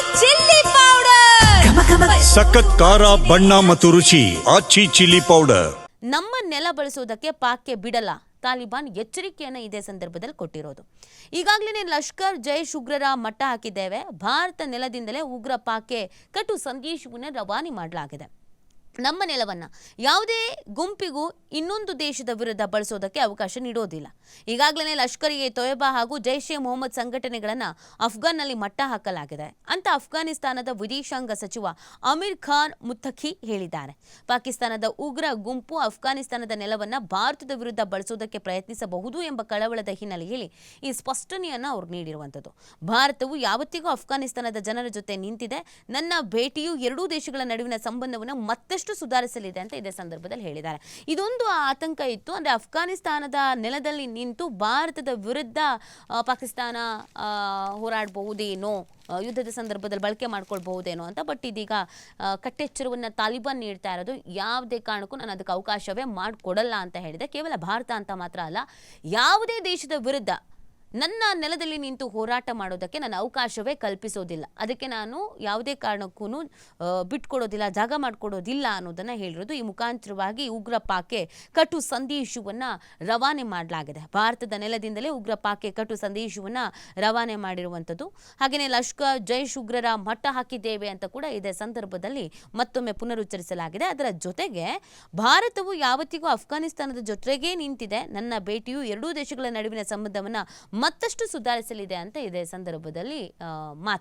Chilli powder. ಸಖತ್ ಖಾರ ಬಣ್ಣ ಮತ್ತು ರುಚಿ ಆಚಿ ಚಿಲ್ಲಿ ಪೌಡರ್. ನಮ್ಮ ನೆಲ ಬಳಸುವುದಕ್ಕೆ ಪಾಕ್ಗೆ ಬಿಡಲ್ಲ. ತಾಲಿಬಾನ್ ಎಚ್ಚರಿಕೆಯನ್ನ ಇದೇ ಸಂದರ್ಭದಲ್ಲಿ ಕೊಟ್ಟಿರೋದು. ಈಗಾಗಲೇ ಲಷ್ಕರ್ ಜೈ ಉಗ್ರರ ಮಟ್ಟ ಹಾಕಿದ್ದೇವೆ. ಭಾರತ ನೆಲದಿಂದಲೇ ಉಗ್ರ ಪಾಕೆ ಕಟು ಸಂದೇಶವನ್ನು ರವಾನೆ ಮಾಡಲಾಗಿದೆ. ನಮ್ಮ ನೆಲವನ್ನು ಯಾವುದೇ ಗುಂಪಿಗೂ ಇನ್ನೊಂದು ದೇಶದ ವಿರುದ್ಧ ಬಳಸೋದಕ್ಕೆ ಅವಕಾಶ ನೀಡೋದಿಲ್ಲ. ಈಗಾಗಲೇ ಲಷ್ಕರ್ ಎ ತೊಯಬಾ ಹಾಗೂ ಜೈಷ್ ಎ ಮೊಹಮ್ಮದ್ ಸಂಘಟನೆಗಳನ್ನು ಅಫ್ಘಾನ್ನಲ್ಲಿ ಮಟ್ಟ ಹಾಕಲಾಗಿದೆ ಅಂತ ಅಫ್ಘಾನಿಸ್ತಾನದ ವಿದೇಶಾಂಗ ಸಚಿವ ಅಮೀರ್ ಖಾನ್ ಮುತ್ತಖಿ ಹೇಳಿದ್ದಾರೆ. ಪಾಕಿಸ್ತಾನದ ಉಗ್ರ ಗುಂಪು ಅಫ್ಘಾನಿಸ್ತಾನದ ನೆಲವನ್ನು ಭಾರತದ ವಿರುದ್ಧ ಬಳಸೋದಕ್ಕೆ ಪ್ರಯತ್ನಿಸಬಹುದು ಎಂಬ ಕಳವಳದ ಹಿನ್ನೆಲೆಯಲ್ಲಿ ಈ ಸ್ಪಷ್ಟನೆಯನ್ನು ಅವರು ನೀಡಿರುವಂಥದ್ದು. ಭಾರತವು ಯಾವತ್ತಿಗೂ ಅಫ್ಘಾನಿಸ್ತಾನದ ಜನರ ಜೊತೆ ನಿಂತಿದೆ. ನನ್ನ ಭೇಟಿಯು ಎರಡೂ ದೇಶಗಳ ನಡುವಿನ ಸಂಬಂಧವನ್ನು ಮತ್ತಷ್ಟು ಸುಧಾರಿಸಲಿದೆ ಅಂತ ಇದೇ ಸಂದರ್ಭದಲ್ಲಿ ಹೇಳಿದ್ದಾರೆ. ಇದೊಂದು ಆತಂಕ ಇತ್ತು. ಅಂದರೆ ಅಫ್ಘಾನಿಸ್ತಾನದ ನೆಲದಲ್ಲಿ ನಿಂತು ಭಾರತದ ವಿರುದ್ಧ ಪಾಕಿಸ್ತಾನ ಹೋರಾಡಬಹುದೇನೋ ಯುದ್ಧದ ಸಂದರ್ಭದಲ್ಲಿ ಬಳಕೆ ಮಾಡ್ಕೊಳ್ಬಹುದೇನೋ ಅಂತ. ಬಟ್ ಇದೀಗ ಕಟ್ಟೆಚ್ಚರವನ್ನು ತಾಲಿಬಾನ್ ನೀಡ್ತಾ ಇರೋದು ಯಾವುದೇ ಕಾರಣಕ್ಕೂ ನಾನು ಅದಕ್ಕೆ ಅವಕಾಶವೇ ಮಾಡಿಕೊಡಲ್ಲ ಅಂತ ಹೇಳಿದೆ. ಕೇವಲ ಭಾರತ ಅಂತ ಮಾತ್ರ ಅಲ್ಲ, ಯಾವುದೇ ದೇಶದ ವಿರುದ್ಧ ನನ್ನ ನೆಲದಲ್ಲಿ ನಿಂತು ಹೋರಾಟ ಮಾಡೋದಕ್ಕೆ ನಾನು ಅವಕಾಶವೇ ಕಲ್ಪಿಸೋದಿಲ್ಲ. ಅದಕ್ಕೆ ನಾನು ಯಾವುದೇ ಕಾರಣಕ್ಕೂ ಬಿಟ್ಕೊಡೋದಿಲ್ಲ, ಜಾಗ ಮಾಡಿಕೊಡೋದಿಲ್ಲ ಅನ್ನೋದನ್ನು ಹೇಳಿರೋದು ಈ ಮುಖಾಂತರವಾಗಿ ಉಗ್ರ ಪಾಕ್ಗೆ ಕಟು ಸಂದೇಶವನ್ನು ರವಾನೆ ಮಾಡಲಾಗಿದೆ. ಭಾರತದ ನೆಲದಿಂದಲೇ ಉಗ್ರ ಪಾಕ್ಗೆ ಕಟು ಸಂದೇಶವನ್ನು ರವಾನೆ ಮಾಡಿರುವಂಥದ್ದು. ಹಾಗೆಯೇ ಲಷ್ಕರ್ ಜೈಷ್ ಉಗ್ರರ ಮಟ್ಟ ಹಾಕಿದ್ದೇವೆ ಅಂತ ಕೂಡ ಇದೇ ಸಂದರ್ಭದಲ್ಲಿ ಮತ್ತೊಮ್ಮೆ ಪುನರುಚ್ಚರಿಸಲಾಗಿದೆ. ಅದರ ಜೊತೆಗೆ ಭಾರತವು ಯಾವತ್ತಿಗೂ ಅಫ್ಘಾನಿಸ್ತಾನದ ಜೊತೆಗೇ ನಿಂತಿದೆ. ನನ್ನ ಭೇಟಿಯು ಎರಡೂ ದೇಶಗಳ ನಡುವಿನ ಸಂಬಂಧವನ್ನು ಮತ್ತಷ್ಟು ಸುಧಾರಿಸಲಿದೆ ಅಂತ ಇದೇ ಸಂದರ್ಭದಲ್ಲಿ ಮಾತು.